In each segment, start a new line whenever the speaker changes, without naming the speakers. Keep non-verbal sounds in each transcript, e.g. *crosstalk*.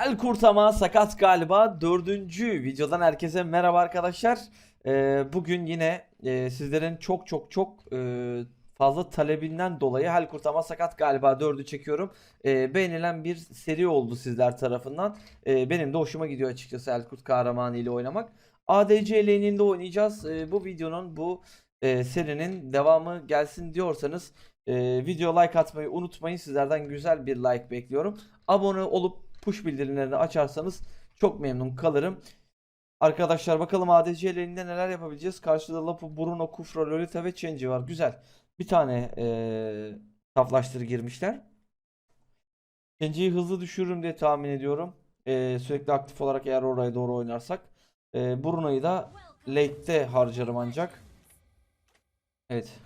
Hal kurtama sakat galiba. Dördüncü videodan herkese merhaba arkadaşlar. Ee, bugün yine e, sizlerin çok çok çok e, fazla talebinden dolayı Hal kurtama sakat galiba dördü çekiyorum. Ee, beğenilen bir seri oldu sizler tarafından. Ee, benim de hoşuma gidiyor açıkçası Hal kurt kahramanı ile oynamak. ADC lane'inde oynayacağız. Ee, bu videonun bu e, serinin devamı gelsin diyorsanız e, video like atmayı unutmayın. Sizlerden güzel bir like bekliyorum. Abone olup push bildirimlerini açarsanız çok memnun kalırım. Arkadaşlar bakalım ADC elinde neler yapabileceğiz. Karşıda Lapu, Bruno, Kufra, Lolita ve Chenji var. Güzel. Bir tane eee saflaştır girmişler. Chenji'yi hızlı düşürürüm diye tahmin ediyorum. Eee, sürekli aktif olarak eğer oraya doğru oynarsak. Eee Bruno'yu da late'te harcarım ancak. Evet.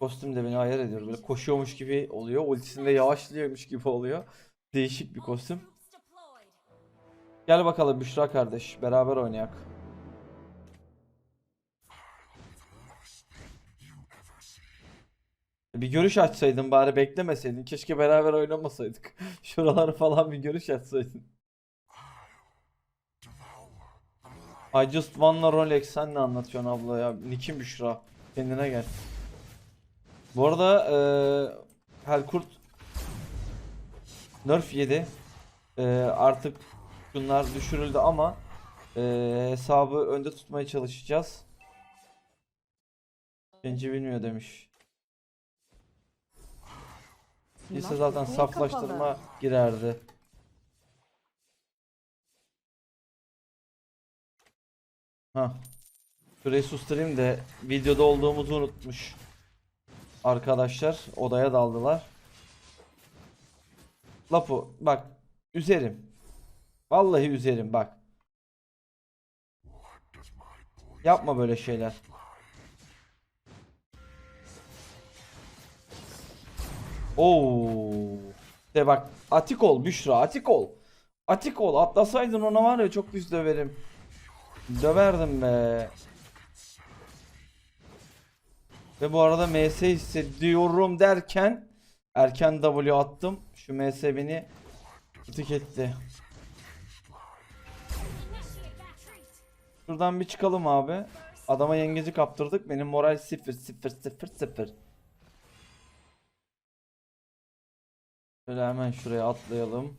Kostüm de beni hayal ediyor. Böyle koşuyormuş gibi oluyor. Ultisinde yavaşlıyormuş gibi oluyor. Değişik bir kostüm. Gel bakalım Büşra kardeş. Beraber oynayak. Bir görüş açsaydın bari beklemeseydin. Keşke beraber oynamasaydık. *laughs* Şuraları falan bir görüş açsaydın. I just wanna Rolex sen ne anlatıyorsun abla ya? Nick'in Büşra. Kendine gel. Bu arada eee Helkurt nerf yedi. Eee, artık bunlar düşürüldü ama eee, hesabı önde tutmaya çalışacağız. Bence bilmiyor demiş. Lise zaten
Niye
saflaştırma
kapalı?
girerdi. Ha. Şurayı susturayım da videoda olduğumuzu unutmuş. Arkadaşlar odaya daldılar. Lapu bak üzerim. Vallahi üzerim bak. Yapma böyle şeyler. Oo. De bak atik ol Büşra atik ol. Atik ol atlasaydın ona var ya çok pis döverim. Döverdim be. Ve bu arada MS hissediyorum derken erken W attım. Şu MS beni tık etti. Şuradan bir çıkalım abi. Adama yengeci kaptırdık. Benim moral 0 0 0 0. Şöyle hemen şuraya atlayalım.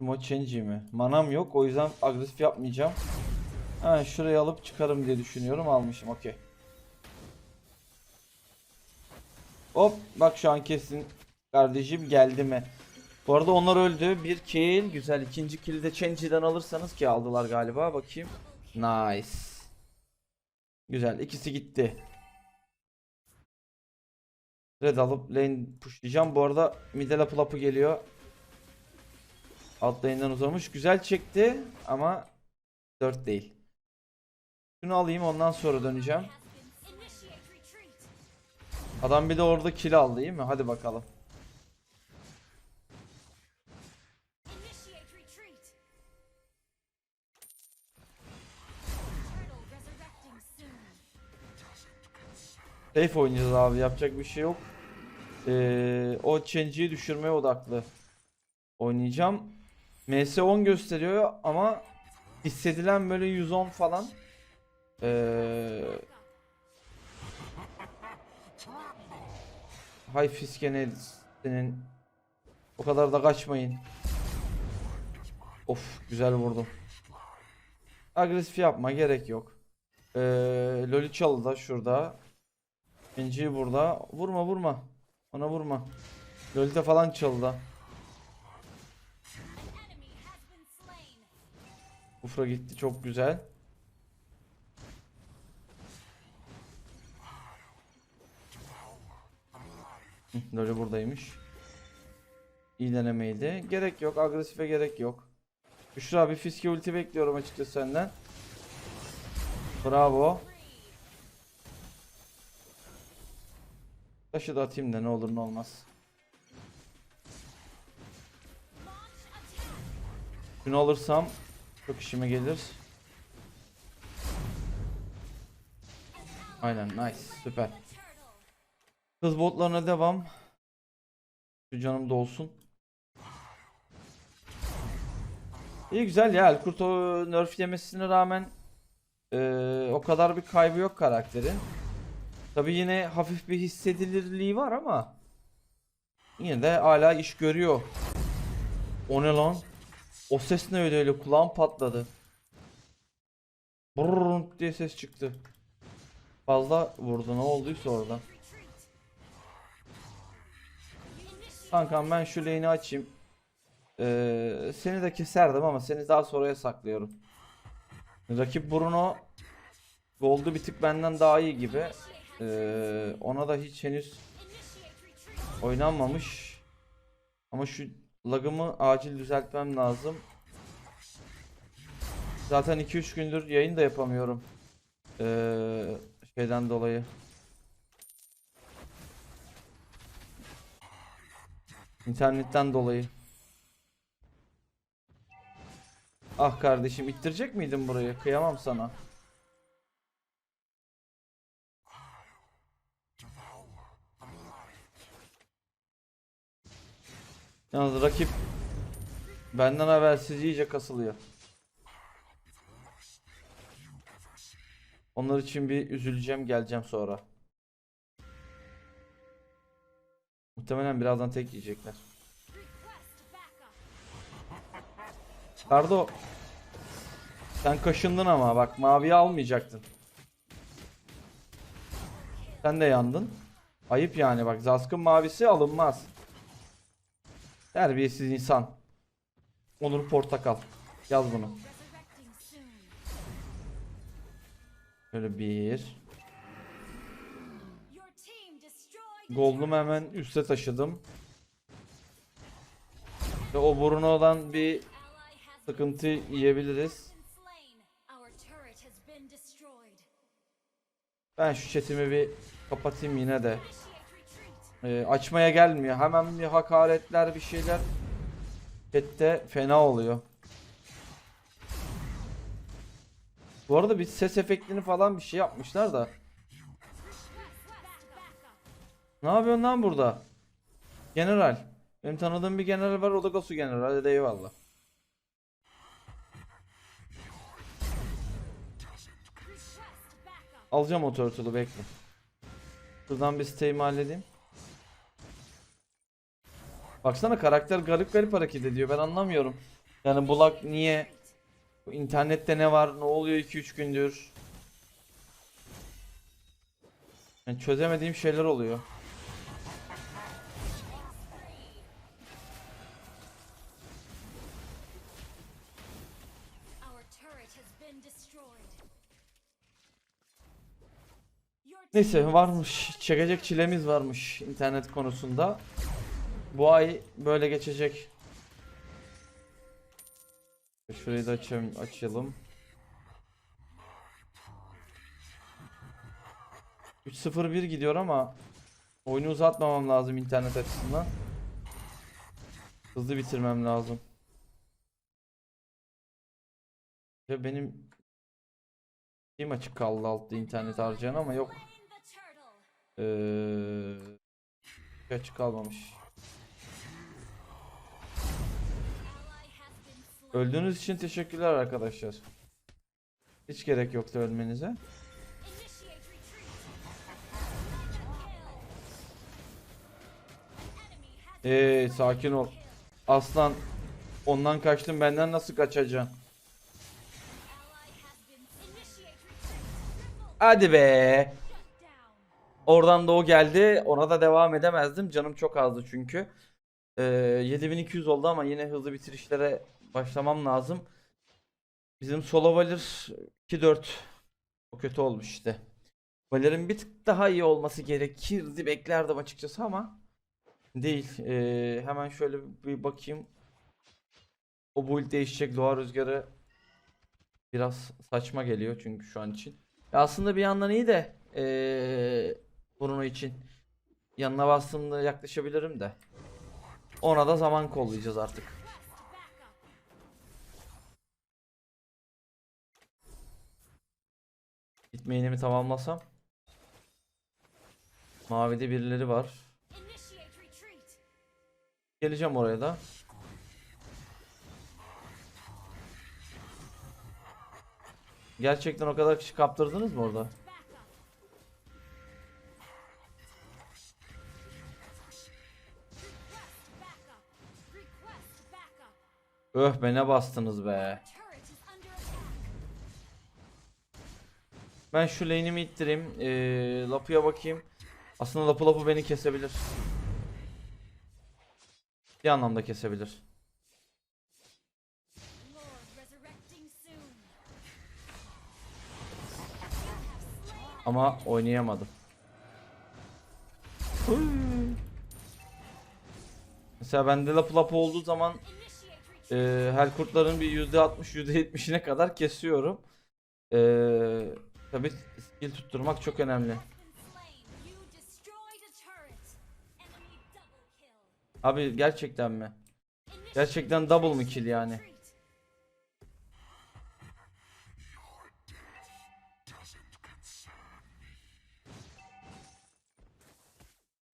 Mo Chenji mi? Manam yok o yüzden agresif yapmayacağım. Ha şurayı alıp çıkarım diye düşünüyorum almışım okey. Hop bak şu an kesin kardeşim geldi mi? Bu arada onlar öldü. Bir kill. Güzel. ikinci kill'i de Chenji'den alırsanız ki aldılar galiba. Bakayım. Nice. Güzel. ikisi gitti. Red alıp lane pushlayacağım. Bu arada middle lapı geliyor. Alt lane'den uzamış. Güzel çekti ama 4 değil. Şunu alayım ondan sonra döneceğim. Adam bir de orada kill aldı değil mi? Hadi bakalım. Safe oynayacağız abi. Yapacak bir şey yok. Ee, o Chenji'yi düşürmeye odaklı oynayacağım. MS 10 gösteriyor ama hissedilen böyle 110 falan. Ee, Hay fiskene senin. O kadar da kaçmayın. Of güzel vurdum. Agresif yapma gerek yok. Ee, Loli çalı da şurada. İnciyi burada. Vurma vurma. Ona vurma. Lolita falan çaldı. Ufra gitti çok güzel. Hı, Loli buradaymış. İyi denemeydi. Gerek yok. Agresife gerek yok. Büşra bir fiske ulti bekliyorum açıkçası senden. Bravo. Taşı da atayım da ne olur ne olmaz. Şunu alırsam çok işime gelir. Aynen nice süper. Hız botlarına devam. Şu canım da olsun. İyi güzel ya Elkurt o nerf yemesine rağmen eee, o kadar bir kaybı yok karakterin. Tabi yine hafif bir hissedilirliği var ama yine de hala iş görüyor. O ne lan? O ses ne öyle öyle kulağım patladı. Brrrr diye ses çıktı. Fazla vurdu ne olduysa orada. Kankam ben şu lane'i açayım. Ee, seni de keserdim ama seni daha sonraya saklıyorum. Rakip Bruno Gold'u bir tık benden daha iyi gibi. Ee, ona da hiç henüz oynanmamış. Ama şu lagımı acil düzeltmem lazım. Zaten 2-3 gündür yayın da yapamıyorum. Ee, şeyden dolayı. İnternetten dolayı. Ah kardeşim ittirecek miydin burayı? Kıyamam sana. Yalnız rakip benden habersiz iyice kasılıyor. Onlar için bir üzüleceğim geleceğim sonra. Muhtemelen birazdan tek yiyecekler. Kardo sen kaşındın ama bak maviyi almayacaktın. Sen de yandın. Ayıp yani bak Zask'ın mavisi alınmaz. Terbiyesiz insan. Onur Portakal. Yaz bunu. Şöyle bir. Gold'umu hemen üste taşıdım. Ve o Bruno'dan bir sıkıntı yiyebiliriz. Ben şu chatimi bir kapatayım yine de. Ee, açmaya gelmiyor. Hemen bir hakaretler bir şeyler. Chatte fena oluyor. Bu arada bir ses efektini falan bir şey yapmışlar da. Ne yapıyorsun lan burada? General. Benim tanıdığım bir general var o da Gosu general. Hadi eyvallah. Alacağım o turtle'ı bekle. Şuradan bir siteğimi halledeyim. Baksana karakter garip garip hareket ediyor. Ben anlamıyorum. Yani Bulak niye? İnternette ne var? Ne oluyor 2-3 gündür? Yani çözemediğim şeyler oluyor. Neyse varmış. Çekecek çilemiz varmış internet konusunda. Bu ay böyle geçecek. Şurayı da açayım, açalım. 3-0-1 gidiyor ama oyunu uzatmamam lazım internet açısından. Hızlı bitirmem lazım. Ya benim kim açık kaldı altta internet harcayan ama yok. Ee, açık kalmamış. Öldüğünüz için teşekkürler arkadaşlar. Hiç gerek yoktu ölmenize. Eee sakin ol. Aslan ondan kaçtın benden nasıl kaçacaksın? Hadi be. Oradan da o geldi. Ona da devam edemezdim. Canım çok azdı çünkü. Ee, 7200 oldu ama yine hızlı bitirişlere başlamam lazım. Bizim solo Valir 2-4 o kötü olmuş işte. Valir'in bir tık daha iyi olması gerekirdi beklerdim açıkçası ama değil. Ee, hemen şöyle bir bakayım. O build değişecek doğa rüzgarı biraz saçma geliyor çünkü şu an için. Ya aslında bir yandan iyi de ee, Bruno için yanına bastığımda yaklaşabilirim de. Ona da zaman kollayacağız artık. Gitmeyini mi tamamlasam? Mavide birileri var. Geleceğim oraya da. Gerçekten o kadar kişi kaptırdınız mı orada? Öh be ne bastınız be. Ben şu lane'imi ittireyim. Ee, Lapu'ya bakayım. Aslında Lapu Lapu beni kesebilir. Bir anlamda kesebilir. Ama oynayamadım. Mesela bende Lapu Lapu olduğu zaman. E, her kurtların bir %60 %70'ine kadar kesiyorum. E, tabi skill tutturmak çok önemli. Abi gerçekten mi? Gerçekten double mı kill yani?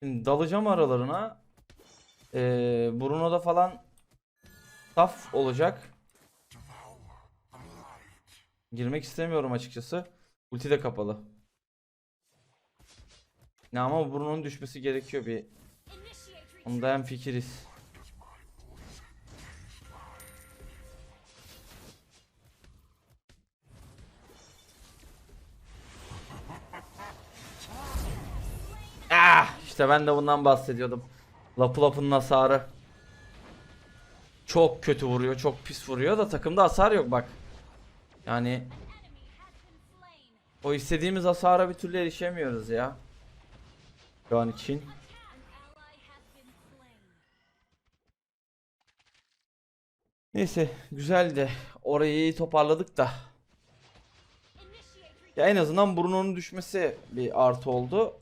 Şimdi dalacağım aralarına. Ee, Bruno'da falan saf olacak. Girmek istemiyorum açıkçası. Ulti de kapalı. Ne ama Bruno'nun düşmesi gerekiyor bir. Onda hem fikiriz. Ah, işte ben de bundan bahsediyordum. Lapı lapının hasarı. Çok kötü vuruyor, çok pis vuruyor da takımda hasar yok bak. Yani o istediğimiz hasara bir türlü erişemiyoruz ya. Şu an için. Neyse güzeldi. Orayı toparladık da. Ya en azından Bruno'nun düşmesi bir artı oldu.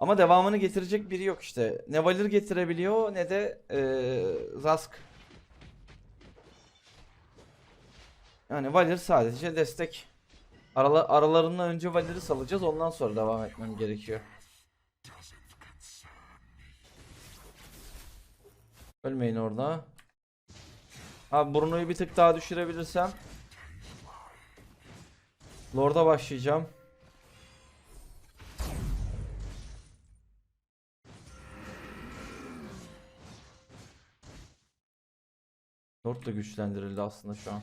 Ama devamını getirecek biri yok işte. Ne Valir getirebiliyor ne de eee Zask. Yani Valir sadece destek. Arala, aralarından önce Valir'i salacağız ondan sonra devam etmem gerekiyor. Ölmeyin orada. Abi Bruno'yu bir tık daha düşürebilirsem Lord'a başlayacağım. Lord da güçlendirildi aslında şu an.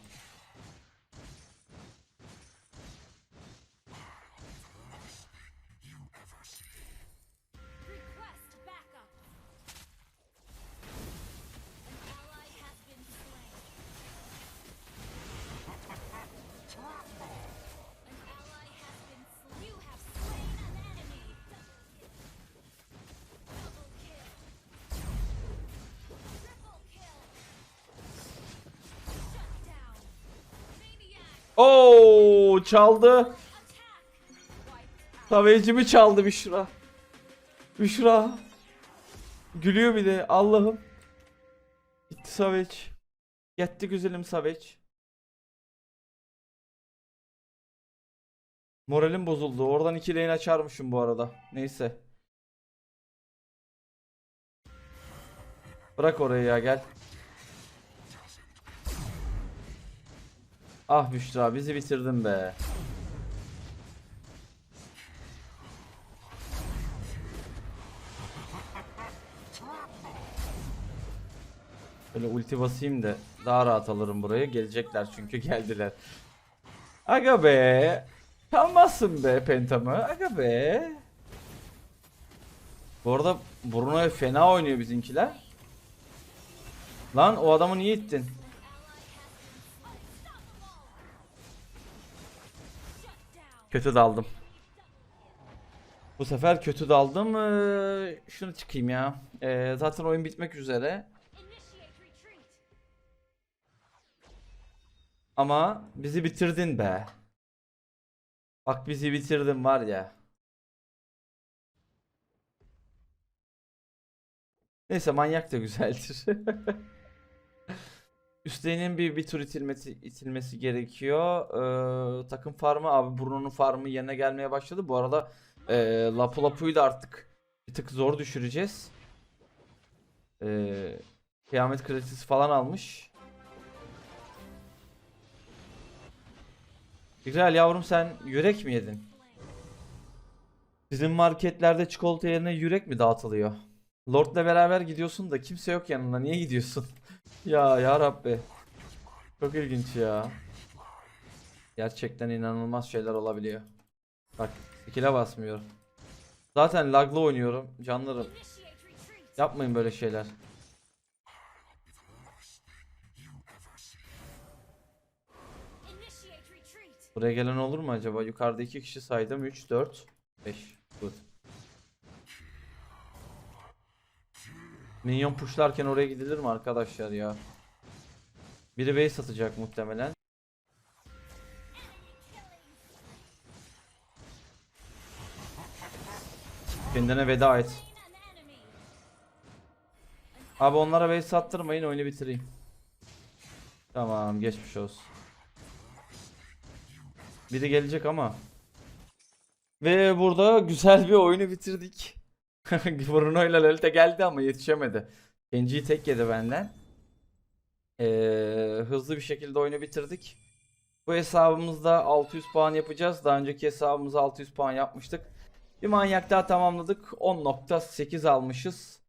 Çaldı. Tavecimi çaldı Büşra. Büşra. Gülüyor bir de Allah'ım. Gitti Savage. Gitti güzelim Savage. Moralim bozuldu. Oradan iki lane açarmışım bu arada. Neyse. Bırak orayı ya gel. Ah Büşra bizi bitirdin be. Böyle ulti basayım da daha rahat alırım burayı. Gelecekler çünkü *laughs* geldiler. Aga be. Kalmazsın be pentamı. Aga be. Bu arada Bruno'ya fena oynuyor bizimkiler. Lan o adamı niye ittin? Kötü daldım. Bu sefer kötü daldım. Ee, şunu çıkayım ya. Ee, zaten oyun bitmek üzere. Ama bizi bitirdin be. Bak bizi bitirdin var ya. Neyse manyak da güzeldir. *laughs* Üstlerinin bir bir tur itilmesi itilmesi gerekiyor. Ee, takım farmı abi Bruno'nun farmı yerine gelmeye başladı. Bu arada ee, Lapu Lapu'yu da artık bir tık zor düşüreceğiz. Ee, kıyamet kredisi falan almış. Güzel yavrum sen yürek mi yedin? Sizin marketlerde çikolata yerine yürek mi dağıtılıyor? Lord'la beraber gidiyorsun da kimse yok yanında. Niye gidiyorsun? Ya ya Rabbi. Çok ilginç ya. Gerçekten inanılmaz şeyler olabiliyor. Bak skill'e basmıyor. Zaten laglı oynuyorum canlarım. Yapmayın böyle şeyler. Buraya gelen olur mu acaba? Yukarıda iki kişi saydım. 3, 4, 5. Good. Minyon pushlarken oraya gidilir mi arkadaşlar ya? Biri base atacak muhtemelen. Kendine veda et. Abi onlara base attırmayın oyunu bitireyim. Tamam geçmiş olsun. Biri gelecek ama. Ve burada güzel bir oyunu bitirdik. *laughs* Bruno ile Lolita geldi ama yetişemedi. Genji'yi tek yedi benden. Ee, hızlı bir şekilde oyunu bitirdik. Bu hesabımızda 600 puan yapacağız. Daha önceki hesabımızda 600 puan yapmıştık. Bir manyak daha tamamladık. 10.8 almışız.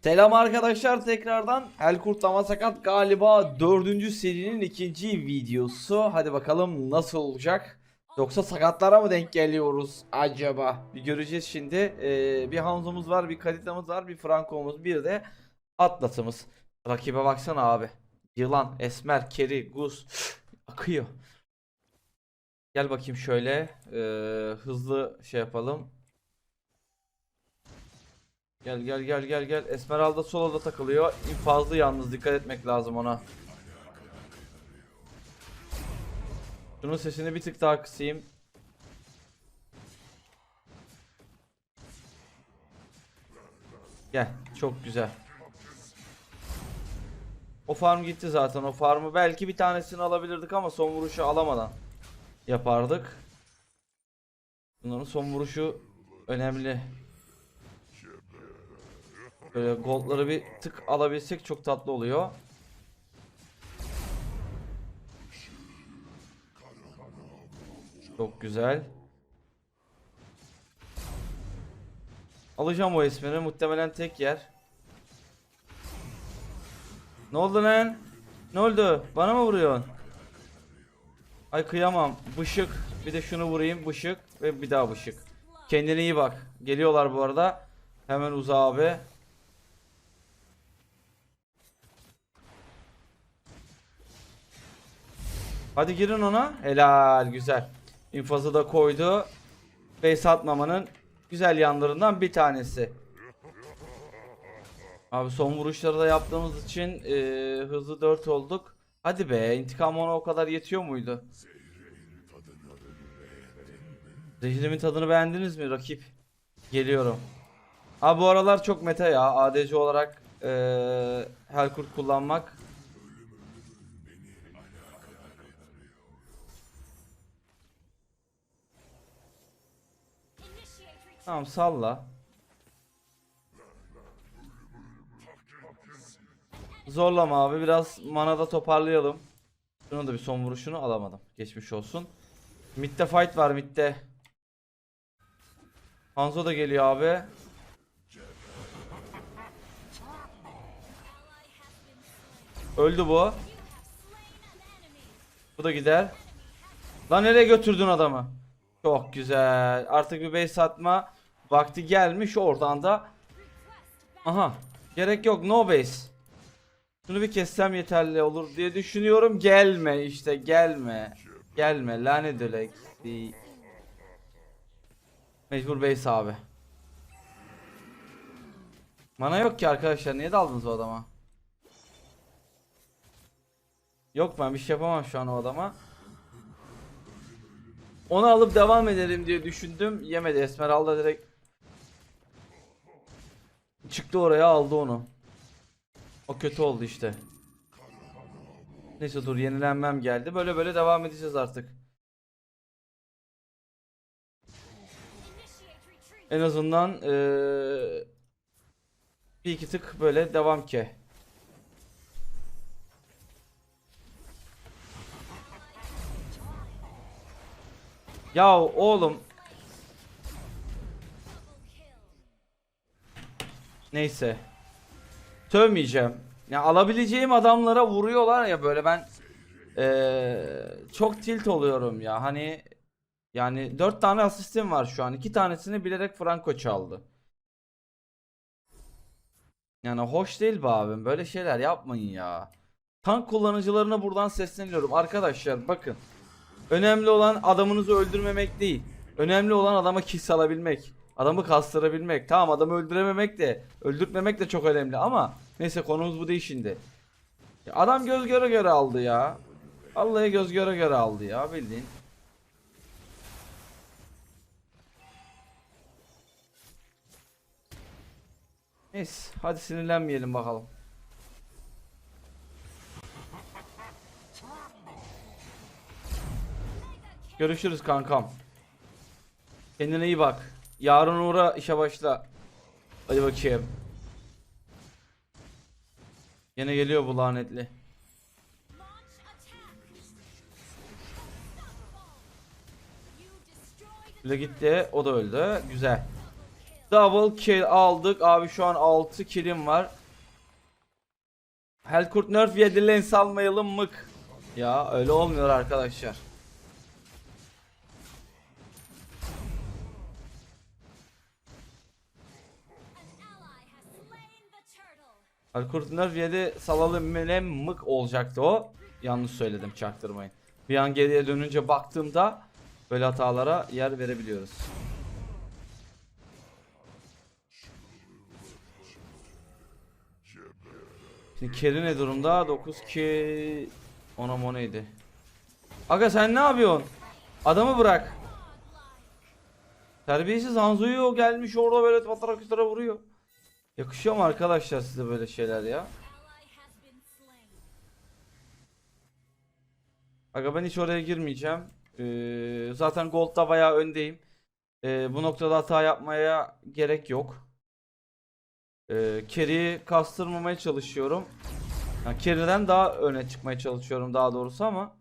Selam arkadaşlar tekrardan. El Kurtlama Sakat galiba 4. serinin ikinci videosu. Hadi bakalım nasıl olacak? Yoksa sakatlara mı denk geliyoruz acaba? Bir göreceğiz şimdi. Ee, bir Hanzo'muz var, bir Kadita'mız var, bir Franco'muz, bir de Atlas'ımız. Rakibe baksana abi. Yılan, Esmer, Keri, Gus *gasps* akıyor. Gel bakayım şöyle. ee, hızlı şey yapalım. Gel gel gel gel gel. Esmeralda soloda takılıyor. İnfazlı yalnız dikkat etmek lazım ona. Şunun sesini bir tık daha kısayım. Gel. Çok güzel. O farm gitti zaten. O farmı belki bir tanesini alabilirdik ama son vuruşu alamadan yapardık. Bunların son vuruşu önemli. Böyle goldları bir tık alabilsek çok tatlı oluyor. Çok güzel. Alacağım o ismini muhtemelen tek yer. Ne oldu lan? Ne oldu? Bana mı vuruyorsun? Ay kıyamam. Bışık. Bir de şunu vurayım. Bışık ve bir daha bışık. Kendine iyi bak. Geliyorlar bu arada. Hemen uza abi. Hadi girin ona. Helal güzel. İnfazı da koydu. Base atmamanın güzel yanlarından bir tanesi. Abi son vuruşları da yaptığımız için eee, hızlı 4 olduk. Hadi be intikam ona o kadar yetiyor muydu? Zehrimin tadını beğendiniz mi rakip? Geliyorum. Abi bu aralar çok meta ya ADC olarak eee Helkurt kullanmak. Tamam salla. Zorlama abi biraz manada toparlayalım. Şunu da bir son vuruşunu alamadım. Geçmiş olsun. Mid'de fight var mid'de. Hanzo da geliyor abi. Öldü bu. Bu da gider. Lan nereye götürdün adamı? Çok güzel. Artık bir base atma vakti gelmiş oradan da. Aha. Gerek yok no base. Şunu bir kessem yeterli olur diye düşünüyorum. Gelme işte gelme. Gelme lanet ölek. Mecbur base abi. Mana yok ki arkadaşlar. Niye daldınız o adama? Yok ben bir şey yapamam şu an o adama. Onu alıp devam edelim diye düşündüm. Yemedi. Esmeralda direkt çıktı oraya aldı onu. O kötü oldu işte. Neyse dur yenilenmem geldi. Böyle böyle devam edeceğiz artık. En azından eee, bir iki tık böyle devam ki. Ya oğlum neyse. Sövmeyeceğim. Ya alabileceğim adamlara vuruyorlar ya böyle ben eee, çok tilt oluyorum ya. Hani yani 4 tane asistim var şu an. 2 tanesini bilerek Franco çaldı. Yani hoş değil be abim. Böyle şeyler yapmayın ya. Tank kullanıcılarına buradan sesleniyorum. Arkadaşlar bakın. Önemli olan adamınızı öldürmemek değil. Önemli olan adama kill alabilmek. Adamı kastırabilmek. Tamam adamı öldürememek de öldürtmemek de çok önemli ama neyse konumuz bu değil şimdi. Adam göz göre göre aldı ya. Vallahi göz göre göre aldı ya bildiğin. Neyse hadi sinirlenmeyelim bakalım. Görüşürüz kankam. Kendine iyi bak. Yarın uğra işe başla. Hadi bakayım. Yine geliyor bu lanetli. Bile gitti. O da öldü. Güzel. Double kill aldık. Abi şu an 6 killim var. Helkurt nerf yedi lens almayalım mık. Ya öyle olmuyor arkadaşlar. Yedi salalım mı mık olacaktı o. Yanlış söyledim çaktırmayın. Bir an geriye dönünce baktığımda böyle hatalara yer verebiliyoruz. Şimdi Kerry ne durumda? 9 ki ona mo neydi? Aga sen ne yapıyorsun? Adamı bırak. Terbiyesiz Hanzo'yu gelmiş orada böyle patara kütara vuruyor. Yakışıyor mu arkadaşlar size böyle şeyler ya? Aga ben hiç oraya girmeyeceğim. Ee, zaten Gold'da bayağı öndeyim. Ee, bu noktada hata yapmaya gerek yok. Ee, kastırmamaya çalışıyorum. Yani Carry'den daha öne çıkmaya çalışıyorum daha doğrusu ama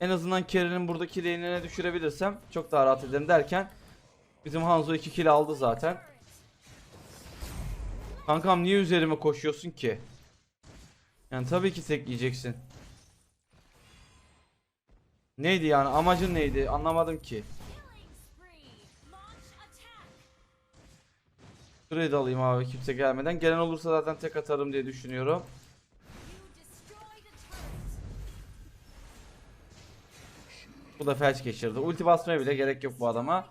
en azından Carry'nin buradaki lane'ine düşürebilirsem çok daha rahat ederim derken bizim Hanzo 2 kill aldı zaten. Kankam niye üzerime koşuyorsun ki? Yani tabii ki tek yiyeceksin. Neydi yani amacın neydi anlamadım ki. Da alayım abi kimse gelmeden. Gelen olursa zaten tek atarım diye düşünüyorum. Bu da felç geçirdi. Ulti basmaya bile gerek yok bu adama.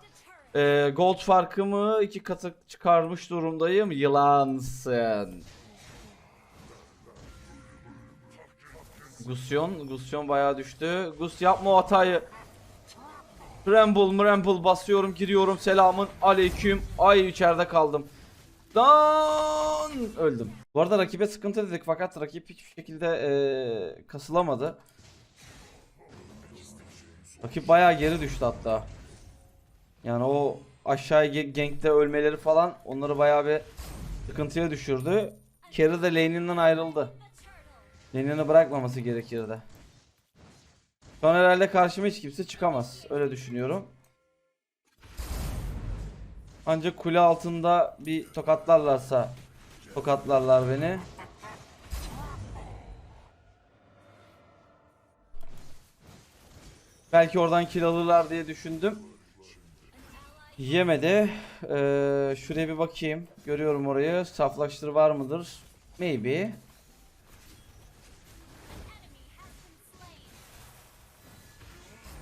Ee, gold farkımı iki katı çıkarmış durumdayım. Yılansın. Gusyon. Gusyon bayağı düştü. Gus yapma o hatayı. Ramble mramble basıyorum giriyorum selamın aleyküm. Ay içeride kaldım. Lan öldüm. Bu arada rakibe sıkıntı dedik fakat rakip hiçbir şekilde eee, kasılamadı. Rakip bayağı geri düştü hatta. Yani o aşağıya ge- gankte ölmeleri falan onları bayağı bir sıkıntıya düşürdü. Carry de lane'inden ayrıldı. Lane'ini bırakmaması gerekirdi. Şu an herhalde karşıma hiç kimse çıkamaz. Öyle düşünüyorum. Ancak kule altında bir tokatlarlarsa tokatlarlar beni. Belki oradan kill alırlar diye düşündüm. Yemedi. Ee, şuraya bir bakayım. Görüyorum orayı. Saflaştır var mıdır? Maybe.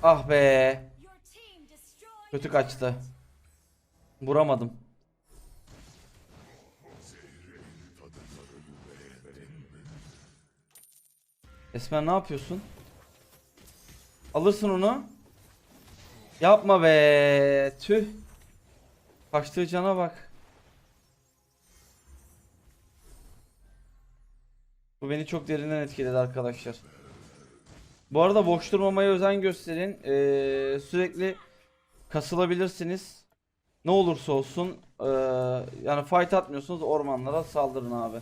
Ah be. Kötü kaçtı. Vuramadım. Esmer ne yapıyorsun? Alırsın onu. Yapma be. Tüh. Kaçtığı cana bak. Bu beni çok derinden etkiledi arkadaşlar. Bu arada boş durmamaya özen gösterin. Ee, sürekli kasılabilirsiniz. ne olursa olsun eee, yani fight atmıyorsunuz ormanlara saldırın abi.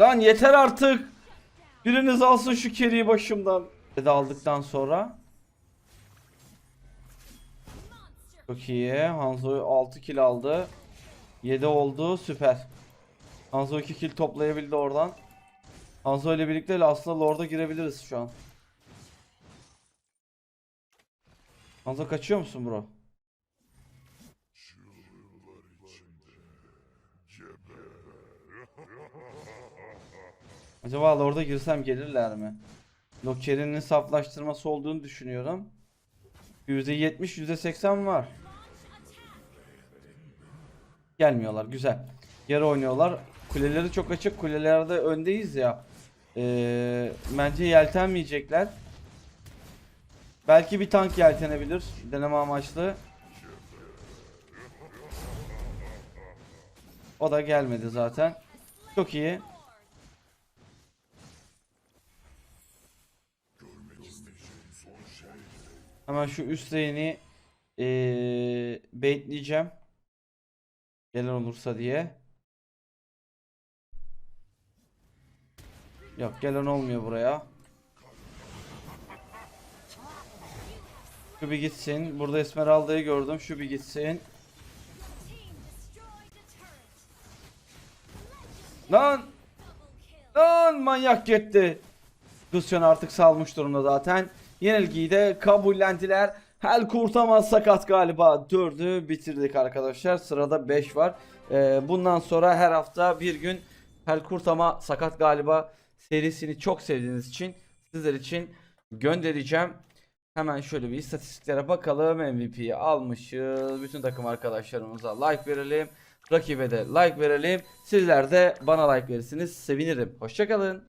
Lan yeter artık. Biriniz alsın şu keriyi başımdan. Dedi aldıktan sonra. Çok iyi. Hanzo 6 kill aldı. 7 oldu. Süper. Hanzo 2 kill toplayabildi oradan. Hanzo ile birlikte aslında Lord'a girebiliriz şu an. Hanzo kaçıyor musun bro? Acaba Lord'a girsem gelirler mi? Lokerinin saflaştırması olduğunu düşünüyorum. %70 %80 var. Gelmiyorlar güzel. Yarı oynuyorlar. Kuleleri çok açık. Kulelerde öndeyiz ya. Ee, bence yeltenmeyecekler. Belki bir tank yeltenebilir. Deneme amaçlı. O da gelmedi zaten. Çok iyi. Hemen şu üst lane'i eee baitleyeceğim. Gelen olursa diye. Yok gelen olmuyor buraya. Şu bir gitsin. Burada Esmeralda'yı gördüm. Şu bir gitsin. Lan! Lan manyak gitti. Lucian artık salmış durumda zaten. Yenilgiyi de kabullendiler. Hel kurtamaz sakat galiba. Dördü bitirdik arkadaşlar. Sırada 5 var. Ee, bundan sonra her hafta bir gün Hel kurtama sakat galiba serisini çok sevdiğiniz için sizler için göndereceğim. Hemen şöyle bir istatistiklere bakalım. MVP'yi almışız. Bütün takım arkadaşlarımıza like verelim. Rakibe de like verelim. Sizler de bana like verirsiniz. Sevinirim. Hoşçakalın.